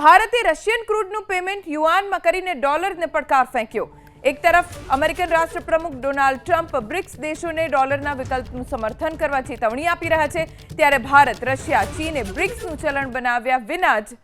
ભારતે Russian ક્રૂડનું payment યુઆનમાં કરીને ડોલરને પડકાર ફેંક્યો. એક તરફ અમેરિકન રાષ્ટ્રપ્રમુખ ડોનાલ્ડ ટ્રમ્પ બ્રિક્સ દેશોને ડોલરના વિકલ્પનું સમર્થન કરવા ચેતવણી આપી રહ્યા છે, ત્યારે ભારત, રશિયા, ચીને બ્રિક્સનું ચલણ બનાવ્યા વિના જ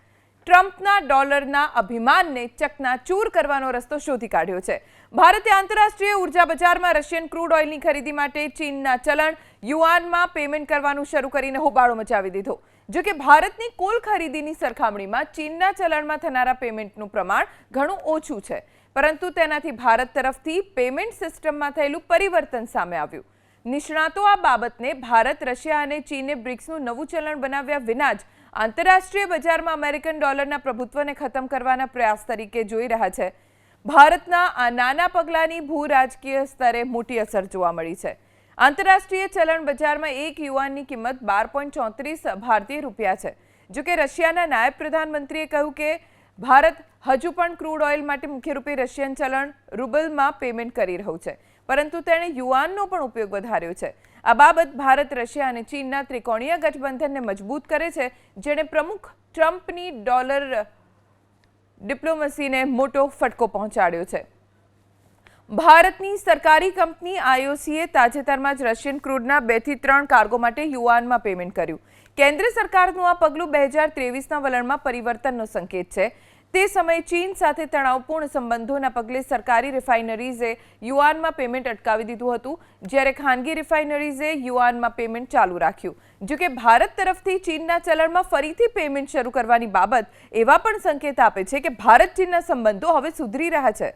ટ્રમ્પના ડોલરના અભિમાનને ચકનાચૂર કરવાનો રસ્તો શોધી કાઢ્યો છે. ભારતે આંતરરાષ્ટ્રીય ઊર્જા બજારમાં રશિયન ક્રૂડ ઓઇલની ખરીદી માટે ચીનના ચલણ, યુઆનમાં પેમેન્ટ કરવાનું શરૂ કરીને હોબાળો મચાવી દીધો. જો કે ભારતની કુલ ખરીદીની સરખામણીમાં ચીનના ચલણમાં થનારા પેમેન્ટનું પ્રમાણ ઘણું ઓછું છે. પરંતુ તેનાથી ભારત તરફથી પેમેન્ટ સિસ્ટમમાં થયેલું પરિવર્તન સામે આવ્યું. નિષ્ણાતો આ બાબતને ભારત, રશિયા અને ચીને બ્રિક્સનું નવું ચલણ બનાવ્યા વિના જ આંતરરાષ્ટ્રીય બજારમાં અમેરિકન ડોલરના પ્રભુત્વને ખતમ કરવાના પ્રયાસ તરીકે જોઈ રહ્યા છે. ભારતના આ નાના પગલાંની ભૂ રાજકીય સ્તરે મોટી અસર જોવા મળી છે. આંતરરાષ્ટ્રીય ચલણ બજારમાં એક યુવાનની કિંમત બાર પોઈન્ટ ચોત્રીસ ભારતીય રૂપિયા છે. જો કે રશિયાના નાયબ પ્રધાનમંત્રીએ કહ્યું કે ભારત હજુ પણ ક્રૂડ ઓઇલ માટે મુખ્ય રૂપે રશિયન ચલણ રૂબલમાં પેમેન્ટ કરી રહ્યું છે. પરંતુ તેણે યુઆનનો પણ ઉપયોગ વધાર્યો છે. આ બાબત ભારત, રશિયા અને ચીનના ત્રિકોણીય ગઠબંધનને મજબૂત કરે છે, જેણે પ્રમુખ ટ્રમ્પની ડોલર ડિપ્લોમસીને મોટો ફટકો પહોંચાડ્યો છે. ભારતની સરકારી કંપની આઈઓસીએ તાજેતરમાં જ રશિયન ક્રૂડના બેથી ત્રણ કાર્ગો માટે યુઆનમાં પેમેન્ટ કર્યું. કેન્દ્ર સરકારનું આ પગલું બે હજાર ત્રેવીસના વલણમાં પરિવર્તનનો સંકેત છે. તે સમયે ચીન સાથે તણાવપૂર્ણ સંબંધોના પગલે સરકારી રિફાઇનરીઝે યુઆનમાં પેમેન્ટ અટકાવી દીધું હતું, જ્યારે ખાનગી રિફાઇનરીઝે યુઆનમાં પેમેન્ટ ચાલુ રાખ્યું. જોકે ભારત તરફથી ચીનના ચલણમાં ફરીથી પેમેન્ટ શરૂ કરવાની બાબત એવા પણ સંકેત આપે છે કે ભારત ચીનના સંબંધો હવે સુધરી રહ્યા છે.